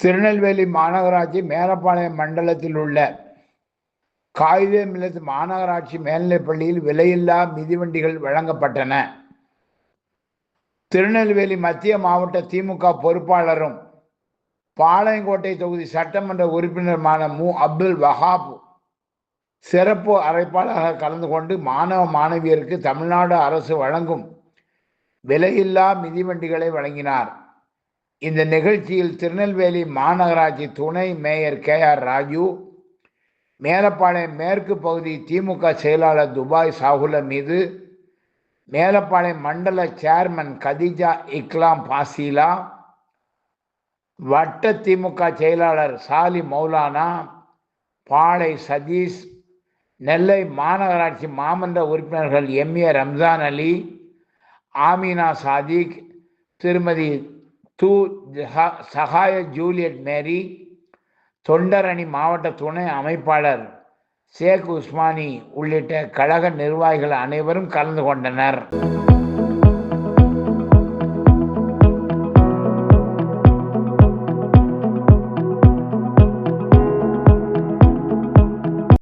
திருநெல்வேலி மாநகராட்சி மேலப்பாளையம் மண்டலத்தில் உள்ள காகித மில்லத்து மாநகராட்சி மேல்நிலைப்பள்ளியில் விலையில்லா மிதிவண்டிகள் வழங்கப்பட்டன. திருநெல்வேலி மத்திய மாவட்ட திமுக பொறுப்பாளரும் பாளையங்கோட்டை தொகுதி சட்டமன்ற உறுப்பினருமான மு. அப்துல் வஹாப் சிறப்பு அழைப்பாளராக கலந்து கொண்டு மாணவ மாணவியருக்கு தமிழ்நாடு அரசு வழங்கும் விலையில்லா மிதிவண்டிகளை வழங்கினார். இந்த நிகழ்ச்சியில் திருநெல்வேலி மாநகராட்சி துணை mayor K R Raju Melapalayam மேற்கு பகுதி திமுக செயலாளர் துபாய் சாகுல மீது மேலப்பாளையம் மண்டல சேர்மன் கதிஜா இக்லாம் பாசிலா வட்ட திமுக செயலாளர் சாலி மௌலானா பாளை சதீஷ் நெல்லை மாநகராட்சி மாமன்ற உறுப்பினர்கள் எம் ஏ ரம்ஜான் அலி ஆமீனா சாதிக் திருமதி து ஜஹா- சகாய ஜூலியட் மேரி தொண்டரணி மாவட்ட துணை அமைப்பாளர் ஷேக் உஸ்மானி உள்ளிட்ட கழக நிர்வாகிகள் அனைவரும் கலந்து கொண்டனர்.